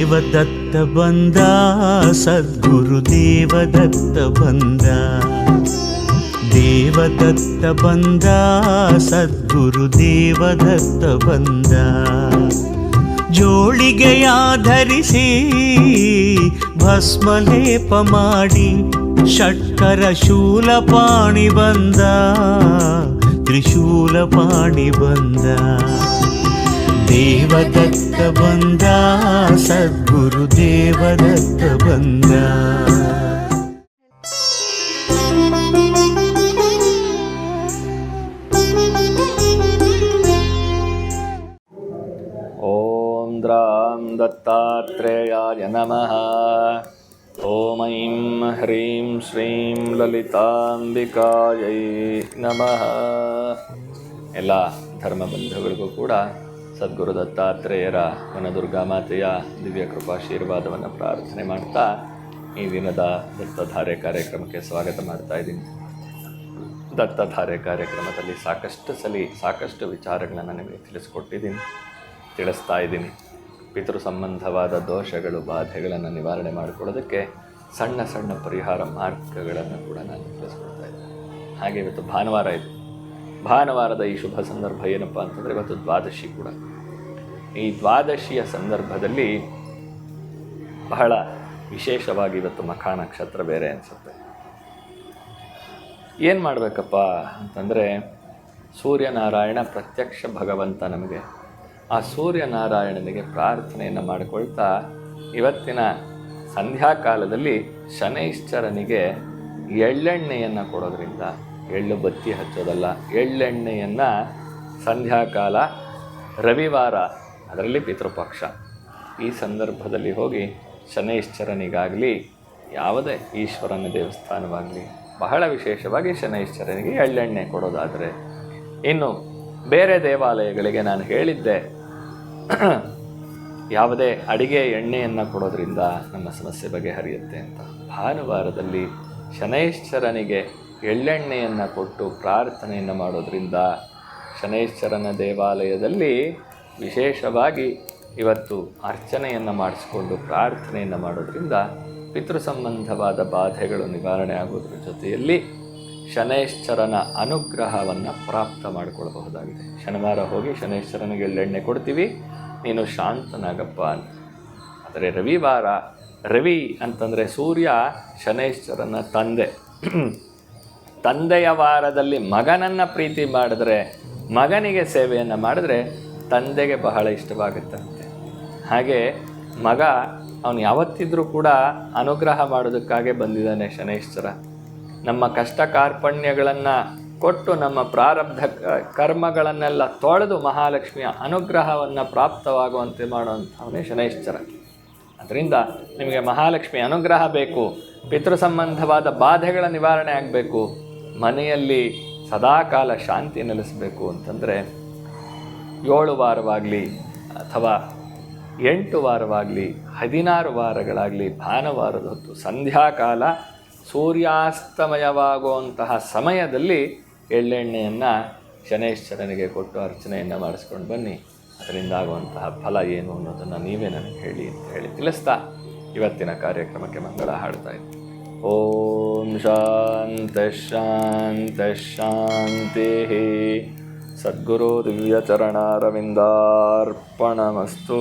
ದೇವದತ್ತ ಬಂದ, ಸದ್ಗುರು ದೇವದತ್ತ ಬಂದ. ದೇವದತ್ತ ಬಂದ, ಸದ್ಗುರು ದೇವದತ್ತ ಬಂದ. ಜೋಳಿಗೆಯ ಧರಿಸಿ ಭಸ್ಮಲೇಪ ಮಾಡಿ, ಷಟ್ಕರ ಶೂಲಪಾಣಿ ಬಂದ, ತ್ರಿಶೂಲಪಾಣಿ ಬಂದ. ದೇವದತ್ತ ಬಂದ, ಸದ್ಗುರು ದೇವದತ್ತ ಬಂದ. ಓಂ ದ್ರಾಂ ದತ್ತಾತ್ರೇಯಾಯ ನಮಃ. ಓಮೈಂ ಐಂ ಹ್ರೀಂ ಶ್ರೀಂ ಲಲಿತಾಂಬಿಕಾಯೈ ನಮಃ ಎಲ್ಲ ಧರ್ಮ ಬಂಧುಗಳಿಗೂ ಕೂಡ ಸದ್ಗುರು ದತ್ತಾತ್ರೇಯರ ವನದುರ್ಗಾ ಮಾತೆಯ ದಿವ್ಯ ಕೃಪಾಶೀರ್ವಾದವನ್ನು ಪ್ರಾರ್ಥನೆ ಮಾಡ್ತಾ ಈ ದಿನದ ದತ್ತಧಾರೆ ಕಾರ್ಯಕ್ರಮಕ್ಕೆ ಸ್ವಾಗತ ಮಾಡ್ತಾ ಇದ್ದೀನಿ. ದತ್ತಧಾರೆ ಕಾರ್ಯಕ್ರಮದಲ್ಲಿ ಸಾಕಷ್ಟು ಸಲಿ ಸಾಕಷ್ಟು ವಿಚಾರಗಳನ್ನು ನಿಮಗೆ ತಿಳಿಸ್ಕೊಟ್ಟಿದ್ದೀನಿ, ತಿಳಿಸ್ತಾ ಇದ್ದೀನಿ. ಪಿತೃ ಸಂಬಂಧವಾದ ದೋಷಗಳು, ಬಾಧೆಗಳನ್ನು ನಿವಾರಣೆ ಮಾಡಿಕೊಳ್ಳೋದಕ್ಕೆ ಸಣ್ಣ ಸಣ್ಣ ಪರಿಹಾರ ಮಾರ್ಗಗಳನ್ನು ಕೂಡ ನಾನು ತಿಳಿಸ್ಕೊಡ್ತಾ ಇದ್ದೀನಿ. ಹಾಗೆ ಇವತ್ತು ಭಾನುವಾರ ಇದೆ. ಭಾನುವಾರದ ಈ ಶುಭ ಸಂದರ್ಭ ಏನಪ್ಪ ಅಂತಂದರೆ ಇವತ್ತು ದ್ವಾದಶಿ ಕೂಡ. ಈ ದ್ವಾದಶಿಯ ಸಂದರ್ಭದಲ್ಲಿ ಬಹಳ ವಿಶೇಷವಾಗಿ ಇವತ್ತು ಮಖ ನಕ್ಷತ್ರ ಬೇರೆ ಅನಿಸುತ್ತೆ. ಏನು ಮಾಡಬೇಕಪ್ಪ ಅಂತಂದರೆ ಸೂರ್ಯನಾರಾಯಣ ಪ್ರತ್ಯಕ್ಷ ಭಗವಂತ ನಮಗೆ. ಆ ಸೂರ್ಯನಾರಾಯಣನಿಗೆ ಪ್ರಾರ್ಥನೆಯನ್ನು ಮಾಡಿಕೊಳ್ತಾ ಇವತ್ತಿನ ಸಂಧ್ಯಾಕಾಲದಲ್ಲಿ ಶನೈಶ್ಚರನಿಗೆ ಎಳ್ಳೆಣ್ಣೆಯನ್ನು ಕೊಡೋದ್ರಿಂದ ಎಳ್ಳು ಬತ್ತಿ ಹಚ್ಚೋದಲ್ಲ, ಎಳ್ಳೆಣ್ಣೆಯನ್ನು ಸಂಧ್ಯಾಕಾಲ ರವಿವಾರ, ಅದರಲ್ಲಿ ಪಿತೃಪಕ್ಷ. ಈ ಸಂದರ್ಭದಲ್ಲಿ ಹೋಗಿ ಶನೈಶ್ಚರನಿಗಾಗಲಿ, ಯಾವುದೇ ಈಶ್ವರನ ದೇವಸ್ಥಾನವಾಗಲಿ, ಬಹಳ ವಿಶೇಷವಾಗಿ ಶನೈಶ್ಚರನಿಗೆ ಎಳ್ಳೆಣ್ಣೆ ಕೊಡೋದಾದರೆ, ಇನ್ನು ಬೇರೆ ದೇವಾಲಯಗಳಿಗೆ ನಾನು ಹೇಳಿದ್ದೆ, ಯಾವುದೇ ಅಡಿಗೆ ಎಣ್ಣೆಯನ್ನು ಕೊಡೋದ್ರಿಂದ ನಮ್ಮ ಸಮಸ್ಯೆ ಬಗೆಹರಿಯುತ್ತೆ ಅಂತ. ಭಾನುವಾರದಲ್ಲಿ ಶನೈಶ್ಚರನಿಗೆ ಎಳ್ಳೆಣ್ಣೆಯನ್ನು ಕೊಟ್ಟು ಪ್ರಾರ್ಥನೆಯನ್ನು ಮಾಡೋದರಿಂದ ಶನೈಶ್ಚರನ ದೇವಾಲಯದಲ್ಲಿ ವಿಶೇಷವಾಗಿ ಇವತ್ತು ಅರ್ಚನೆಯನ್ನು ಮಾಡಿಸ್ಕೊಂಡು ಪ್ರಾರ್ಥನೆಯನ್ನು ಮಾಡೋದರಿಂದ ಪಿತೃ ಸಂಬಂಧವಾದ ಬಾಧೆಗಳು ನಿವಾರಣೆ ಆಗೋದ್ರ ಜೊತೆಯಲ್ಲಿ ಶನೈಶ್ಚರನ ಅನುಗ್ರಹವನ್ನು ಪ್ರಾಪ್ತ ಮಾಡಿಕೊಳ್ಳಬಹುದಾಗಿದೆ ಶನಿವಾರ ಹೋಗಿ ಶನೈಶ್ಚರನಿಗೆ ಎಳ್ಳೆಣ್ಣೆ ಕೊಡ್ತೀವಿ. ನೀನು ಶಾಂತನಾಗಪ್ಪ ಅಂತ. ಆದರೆ ರವಿವಾರ ರವಿ ಅಂತಂದರೆ ಸೂರ್ಯ ಶನೈಶ್ಚರನ ತಂದೆ. ತಂದೆಯ ವಾರದಲ್ಲಿ ಮಗನನ್ನು ಪ್ರೀತಿ ಮಾಡಿದ್ರೆ, ಮಗನಿಗೆ ಸೇವೆಯನ್ನು ಮಾಡಿದ್ರೆ ತಂದೆಗೆ ಬಹಳ ಇಷ್ಟವಾಗುತ್ತಂತೆ. ಹಾಗೆ ಮಗ ಅವನು ಯಾವತ್ತಿದ್ರೂ ಕೂಡ ಅನುಗ್ರಹ ಮಾಡೋದಕ್ಕಾಗೆ ಬಂದಿದ್ದಾನೆ ಶನೈಶ್ಚರ. ನಮ್ಮ ಕಷ್ಟ ಕಾರ್ಪಣ್ಯಗಳನ್ನು ಕೊಟ್ಟು ನಮ್ಮ ಪ್ರಾರಬ್ಧ ಕರ್ಮಗಳನ್ನೆಲ್ಲ ತೊಳೆದು ಮಹಾಲಕ್ಷ್ಮಿಯ ಅನುಗ್ರಹವನ್ನು ಪ್ರಾಪ್ತವಾಗುವಂತೆ ಮಾಡುವಂಥವನೇ ಶನೈಶ್ಚರ. ಅದರಿಂದ ನಿಮಗೆ ಮಹಾಲಕ್ಷ್ಮಿ ಅನುಗ್ರಹ ಬೇಕು ಪಿತೃ ಸಂಬಂಧವಾದ ಬಾಧೆಗಳ ನಿವಾರಣೆ ಆಗಬೇಕು ಮನೆಯಲ್ಲಿ ಸದಾಕಾಲ ಶಾಂತಿ ನೆಲೆಸಬೇಕು ಅಂತಂದರೆ ಏಳು ವಾರವಾಗಲಿ ಅಥವಾ ಎಂಟು ವಾರವಾಗಲಿ, ಹದಿನಾರು ವಾರಗಳಾಗಲಿ, ಭಾನುವಾರದ ಹೊತ್ತು ಸಂಧ್ಯಾಕಾಲ ಸೂರ್ಯಾಸ್ತಮಯವಾಗುವಂತಹ ಸಮಯದಲ್ಲಿ ಎಳ್ಳೆಣ್ಣೆಯನ್ನು ಶನೇಶ್ವರನಿಗೆ ಕೊಟ್ಟು ಅರ್ಚನೆಯನ್ನು ಮಾಡಿಸ್ಕೊಂಡು ಬನ್ನಿ. ಅದರಿಂದ ಆಗುವಂತಹ ಫಲ ಏನು ಅನ್ನೋದನ್ನು ನೀವೇ ನನಗೆ ಹೇಳಿ ಅಂತ ಹೇಳಿ ತಿಳಿಸ್ತಾ ಇವತ್ತಿನ ಕಾರ್ಯಕ್ರಮಕ್ಕೆ ಮಂಗಳ ಹಾಡ್ತಾ ಇದ್ದೀನಿ. ॐ शान्तशान्तशान्तिः सद्गुरुदिव्यचरणारविन्दार्पणमस्तु